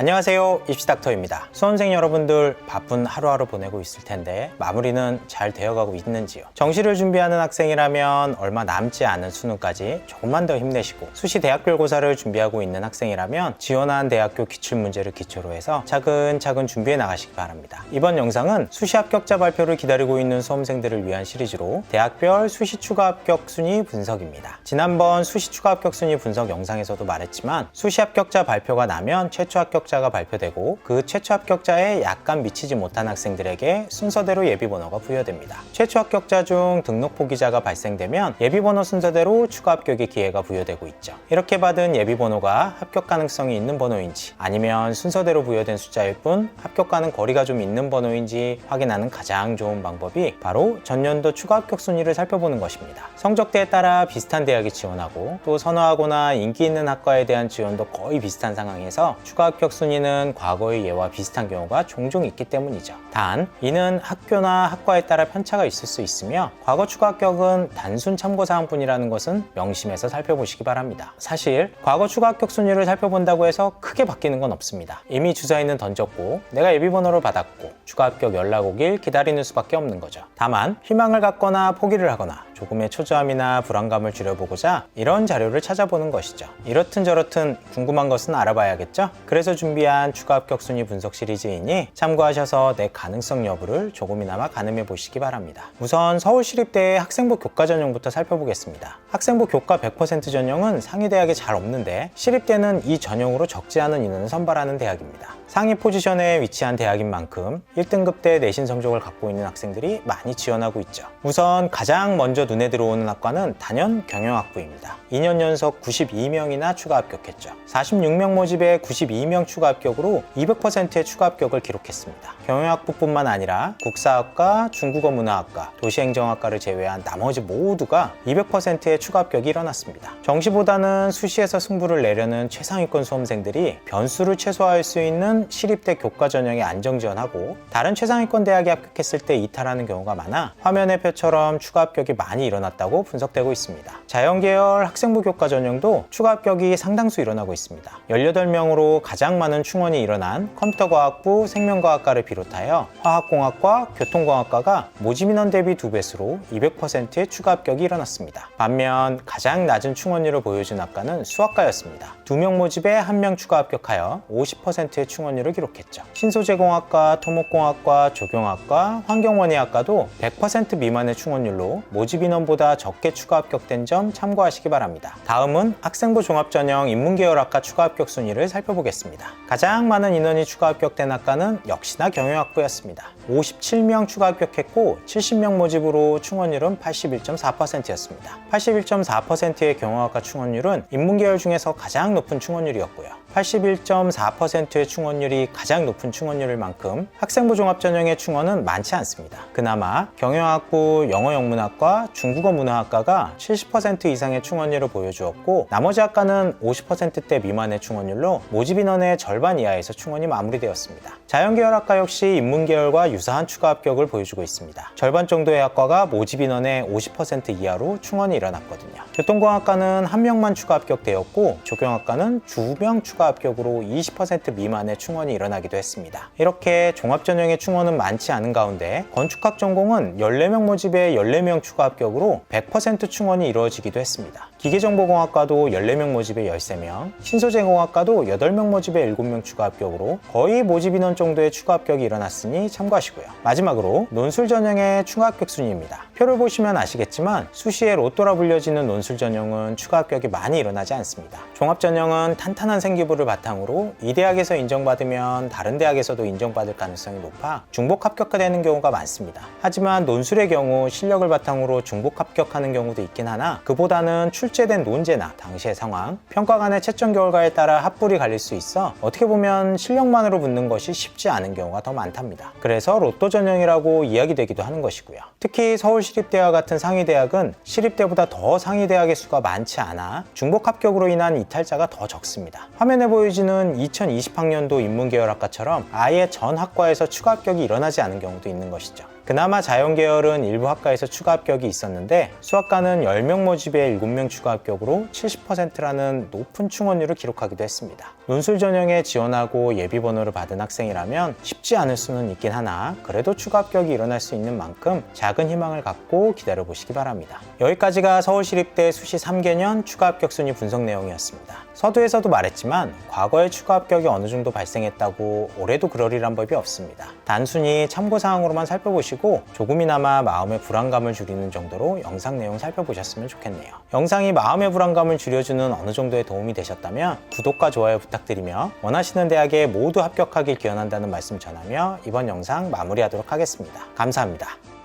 안녕하세요. 입시닥터입니다. 수험생 여러분들 바쁜 하루하루 보내고 있을 텐데 마무리는 잘 되어가고 있는지요? 정시를 준비하는 학생이라면 얼마 남지 않은 수능까지 조금만 더 힘내시고 수시 대학별고사를 준비하고 있는 학생이라면 지원한 대학교 기출문제를 기초로 해서 차근차근 준비해 나가시기 바랍니다. 이번 영상은 수시 합격자 발표를 기다리고 있는 수험생들을 위한 시리즈로 대학별 수시 추가 합격 순위 분석입니다. 지난번 수시 추가 합격 순위 분석 영상에서도 말했지만 수시 합격자 발표가 나면 최초 합격 자가 발표되고 그 최초 합격자에 약간 미치지 못한 학생들에게 순서대로 예비번호가 부여됩니다. 최초 합격자 중 등록 포기자가 발생되면 예비번호 순서대로 추가 합격의 기회가 부여되고 있죠. 이렇게 받은 예비번호가 합격 가능성이 있는 번호인지 아니면 순서대로 부여된 숫자일 뿐 합격과는 거리가 좀 있는 번호인지 확인하는 가장 좋은 방법이 바로 전년도 추가 합격 순위를 살펴보는 것입니다. 성적대에 따라 비슷한 대학에 지원하고 또 선호하거나 인기 있는 학과에 대한 지원도 거의 비슷한 상황에서 추가 합격 순위는 과거의 예와 비슷한 경우가 종종 있기 때문이죠. 단, 이는 학교나 학과에 따라 편차가 있을 수 있으며 과거 추가 합격은 단순 참고 사항뿐이라는 것은 명심해서 살펴보시기 바랍니다. 사실 과거 추가 합격 순위를 살펴본다고 해서 크게 바뀌는 건 없습니다. 이미 주사위는 던졌고 내가 예비번호를 받았고 추가 합격 연락 오길 기다리는 수밖에 없는 거죠. 다만 희망을 갖거나 포기를 하거나 조금의 초조함이나 불안감을 줄여보고자 이런 자료를 찾아보는 것이죠. 이렇든 저렇든 궁금한 것은 알아봐야겠죠? 그래서 준비한 추가 합격 순위 분석 시리즈이니 참고하셔서 내 가능성 여부를 조금이나마 가늠해 보시기 바랍니다. 우선 서울시립대의 학생부 교과 전형부터 살펴보겠습니다. 학생부 교과 100% 전형은 상위 대학에 잘 없는데 시립대는 이 전형으로 적지 않은 인원을 선발하는 대학입니다. 상위 포지션에 위치한 대학인 만큼 1등급 대 내신 성적을 갖고 있는 학생들이 많이 지원하고 있죠. 우선 가장 먼저 눈에 들어오는 학과는 단연 경영학부입니다. 2년 연속 92명이나 추가 합격했죠. 46명 모집에 92명 추가 합격으로 200%의 추가 합격을 기록했습니다. 경영학부뿐만 아니라 국사학과, 중국어 문화학과, 도시행정학과를 제외한 나머지 모두가 200%의 추가 합격이 일어났습니다. 정시보다는 수시에서 승부를 내려는 최상위권 수험생들이 변수를 최소화할 수 있는 시립대 교과 전형에 안정 지원하고 다른 최상위권 대학에 합격했을 때 이탈하는 경우가 많아 화면의 표처럼 추가 합격이 많이 일어났다고 분석되고 있습니다. 자연계열 학생부 교과 전형도 추가 합격이 상당수 일어나고 있습니다. 18명으로 가장 많은 충원이 일어난 컴퓨터과학부, 생명과학과를 비롯하여 화학공학과, 교통공학과가 모집 인원 대비 두 배수로 200%의 추가 합격이 일어났습니다. 반면 가장 낮은 충원율을 보여준 학과는 수학과였습니다. 두 명 모집에 한 명 추가 합격하여 50%의 충원율을 기록했죠. 신소재공학과, 토목공학과, 조경학과, 환경원예학과도 100% 미만의 충원율로 모집 인 원보다 적게 추가 합격된 점 참고하시기 바랍니다. 다음은 학생부 종합전형 인문계열 학과 추가 합격 순위를 살펴보겠습니다. 가장 많은 인원이 추가 합격된 학과는 역시나 경영학부였습니다. 57명 추가 합격했고 70명 모집으로 충원율은 81.4%였습니다. 81.4%의 경영학과 충원율은 인문계열 중에서 가장 높은 충원율이었고요. 81.4%의 충원율이 가장 높은 충원율일 만큼 학생부 종합전형의 충원은 많지 않습니다. 그나마 경영학부 영어영문학과 중국어 문화학과가 70% 이상의 충원율을 보여주었고 나머지 학과는 50%대 미만의 충원율로 모집 인원의 절반 이하에서 충원이 마무리되었습니다. 자연계열학과 역시 인문계열과 유사한 추가 합격을 보여주고 있습니다. 절반 정도의 학과가 모집 인원의 50% 이하로 충원이 일어났거든요. 교통공학과는 한 명만 추가 합격되었고 조경학과는 두 명 추가 합격으로 20% 미만의 충원이 일어나기도 했습니다. 이렇게 종합전형의 충원은 많지 않은 가운데 건축학 전공은 14명 모집에 14명 추가 합격으로 100% 충원이 이루어지기도 했습니다. 기계정보공학과도 14명 모집에 13명, 신소재공학과도 8명 모집에 7명 추가 합격으로 거의 모집 인원 정도의 추가 합격이 일어났으니 참고하시고요. 마지막으로 논술 전형의 추가 합격 순위입니다. 표를 보시면 아시겠지만 수시의 로또라 불려지는 논술 전형은 추가 합격이 많이 일어나지 않습니다. 종합 전형은 탄탄한 생기부를 바탕으로 이 대학에서 인정받으면 다른 대학에서도 인정받을 가능성이 높아 중복 합격되는 경우가 많습니다. 하지만 논술의 경우 실력을 바탕으로 중복 합격하는 경우도 있긴 하나 그보다는 출 제된 논제나 당시의 상황, 평가관의 채점 결과에 따라 합불이 갈릴 수 있어 어떻게 보면 실력만으로 붙는 것이 쉽지 않은 경우가 더 많답니다. 그래서 로또 전형이라고 이야기되기도 하는 것이고요. 특히 서울시립대와 같은 상위대학은 시립대보다 더 상위대학의 수가 많지 않아 중복 합격으로 인한 이탈자가 더 적습니다. 화면에 보여지는 2020학년도 인문계열학과처럼 아예 전 학과에서 추가 합격이 일어나지 않은 경우도 있는 것이죠. 그나마 자연계열은 일부 학과에서 추가 합격이 있었는데 수학과는 10명 모집에 7명 추가 합격으로 70%라는 높은 충원율을 기록하기도 했습니다. 논술 전형에 지원하고 예비 번호를 받은 학생이라면 쉽지 않을 수는 있긴 하나 그래도 추가 합격이 일어날 수 있는 만큼 작은 희망을 갖고 기다려 보시기 바랍니다. 여기까지가 서울시립대 수시 3개년 추가 합격 순위 분석 내용이었습니다. 서두에서도 말했지만 과거에 추가 합격이 어느 정도 발생했다고 올해도 그러리란 법이 없습니다. 단순히 참고 사항으로만 살펴 보시고 조금이나마 마음의 불안감을 줄이는 정도로 영상 내용 살펴보셨으면 좋겠네요. 영상이 마음의 불안감을 줄여주는 어느 정도의 도움이 되셨다면 구독과 좋아요 부탁드리며 원하시는 대학에 모두 합격하길 기원한다는 말씀 전하며 이번 영상 마무리하도록 하겠습니다. 감사합니다.